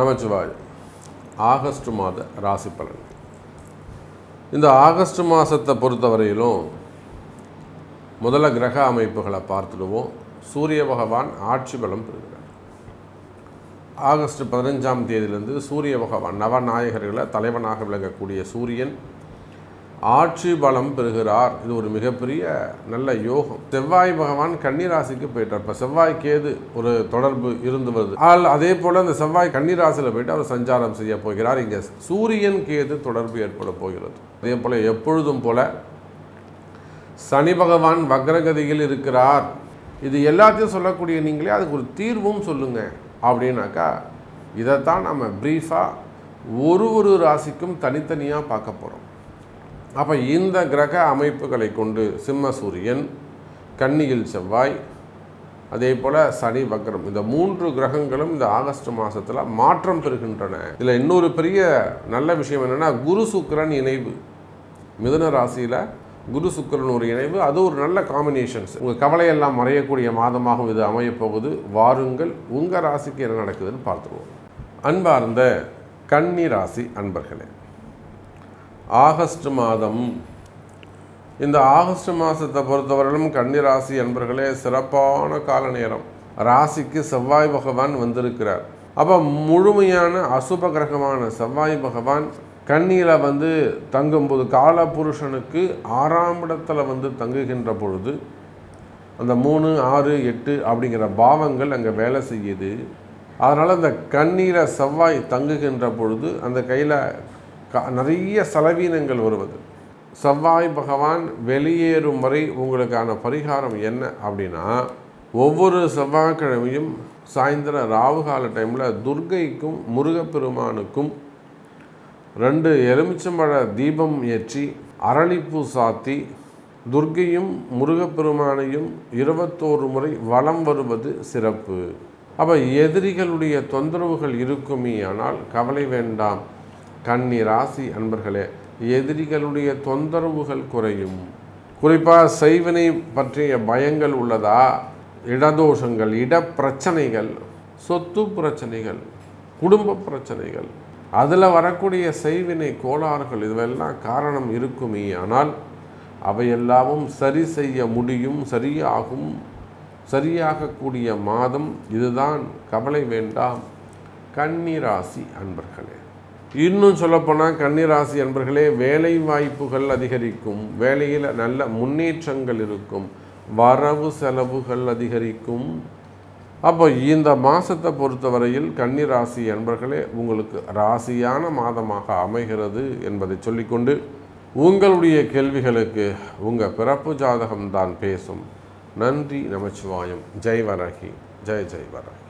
நமச்சிவாய் August மாத ராசி பலன். இந்த ஆகஸ்ட் மாதத்தை பொறுத்தவரையிலும் முதல்ல கிரக அமைப்புகளை பார்த்துடுவோம். சூரிய பகவான் ஆட்சி பலம் பெறுகிறார். ஆகஸ்ட் பதினஞ்சாம் தேதியிலிருந்து சூரிய பகவான் நவநாயகர்களை தலைவனாக விளங்கக்கூடிய சூரியன் ஆட்சி பலம் பெறுகிறார். இது ஒரு மிகப்பெரிய நல்ல யோகம். செவ்வாய் பகவான் கன்னிராசிக்கு போயிட்டார். இப்போ செவ்வாய் கேது ஒரு தொடர்பு இருந்து வருது. ஆல் அதே போல் அந்த செவ்வாய் கன்னிராசியில் போயிட்டு அவர் சஞ்சாரம் செய்ய போகிறார். இங்கே சூரியன் கேது தொடர்பு ஏற்பட போகிறது. அதே போல் எப்பொழுதும் போல சனி பகவான் வக்ரகதியில் இருக்கிறார். இது எல்லாத்தையும் சொல்லக்கூடிய நீங்களே அதுக்கு ஒரு தீர்வும் சொல்லுங்க. அப்படின்னாக்கா இதைத்தான் நம்ம ப்ரீஃபாக ஒரு ஒரு ராசிக்கும் தனித்தனியாக பார்க்க போகிறோம் அப்போ இந்த கிரக அமைப்புகளை கொண்டு சிம்ம சூரியன் கன்னியில் செவ்வாய் அதே போல் சனி வக்ரம் இந்த மூன்று கிரகங்களும் இந்த ஆகஸ்ட் மாதத்தில் மாற்றம் பெறுகின்றன. இதில் இன்னொரு பெரிய நல்ல விஷயம் என்னென்னா குரு சுக்கிரன் இணைவு. மிதுன ராசியில் குரு சுக்கிரன் ஒரு இணைவு. அது ஒரு நல்ல காம்பினேஷன்ஸ் உங்கள் கவலையெல்லாம் மறையக்கூடிய மாதமாகவும் இது அமையப்போகுது வாருங்கள் உங்கள் ராசிக்கு என்ன நடக்குதுன்னு பார்த்துருவோம். அன்பார்ந்த கன்னி ராசி அன்பர்களே ஆகஸ்ட் மாதம். இந்த ஆகஸ்ட் மாதத்தை பொறுத்தவரையிலும் கன்னிராசி என்பர்களே சிறப்பான கால நேரம். ராசிக்கு செவ்வாய் பகவான் வந்திருக்கிறார். அப்போ முழுமையான அசுப கிரகமான செவ்வாய் பகவான் கண்ணியில் வந்து தங்கும்போது கால புருஷனுக்கு ஆறாம் இடத்துல வந்து தங்குகின்ற பொழுது அந்த மூணு ஆறு எட்டு அப்படிங்கிற பாவங்கள் அங்கே வேலை செய்யுது. அதனால் அந்த கண்ணீரை செவ்வாய் தங்குகின்ற பொழுது அந்த கையில் நிறைய செலவீனங்கள் வருவது. செவ்வாய் பகவான் வெளியேறும் வரை உங்களுக்கான பரிகாரம் என்ன அப்படின்னா ஒவ்வொரு செவ்வாய்க்கிழமையும் சாயந்தரம் ராவு கால டைமில் துர்கைக்கும் முருகப்பெருமானுக்கும் ரெண்டு எலுமிச்சம்பழ தீபம் ஏற்றி அரளிப்பூ சாத்தி துர்க்கையும் முருகப்பெருமானையும் இருபத்தோரு முறை வலம் வருவது சிறப்பு. அப்போ எதிரிகளுடைய தொந்தரவுகள் இருக்குமே ஆனால் கவலை வேண்டாம். கன்னி ராசி அன்பர்களே எதிரிகளுடைய தொந்தரவுகள் குறையும். குறிப்பாக செய்வினை பற்றிய பயங்கள் உள்ளதா? இடதோஷங்கள் இடப்பிரச்சனைகள் சொத்து பிரச்சனைகள் குடும்ப பிரச்சனைகள் அதில் வரக்கூடிய செய்வினை கோளாறுகள் இதுவெல்லாம் காரணம் இருக்குமே. ஆனால் அவையெல்லாமும் சரி செய்ய முடியும் சரியாகும் சரியாகக்கூடிய மாதம் இதுதான். கவலை வேண்டாம். கன்னிராசி அன்பர்களே இன்னும் சொல்லப்போனால் கன்னிராசி அன்பர்களே வேலை வாய்ப்புகள் அதிகரிக்கும் வேலையில் நல்ல முன்னேற்றங்கள் இருக்கும் வரவு செலவுகள் அதிகரிக்கும். அப்போ இந்த மாதத்தை பொறுத்தவரையில் கன்னிராசி அன்பர்களே உங்களுக்கு ராசியான மாதமாக அமைகிறது என்பதை சொல்லிக்கொண்டு உங்களுடைய கேள்விகளுக்கு உங்கள் பிறப்பு ஜாதகம்தான் பேசும். நன்றி நமச்சிவாயம். ஜெய் வரகி ஜெய் ஜெய் வரகி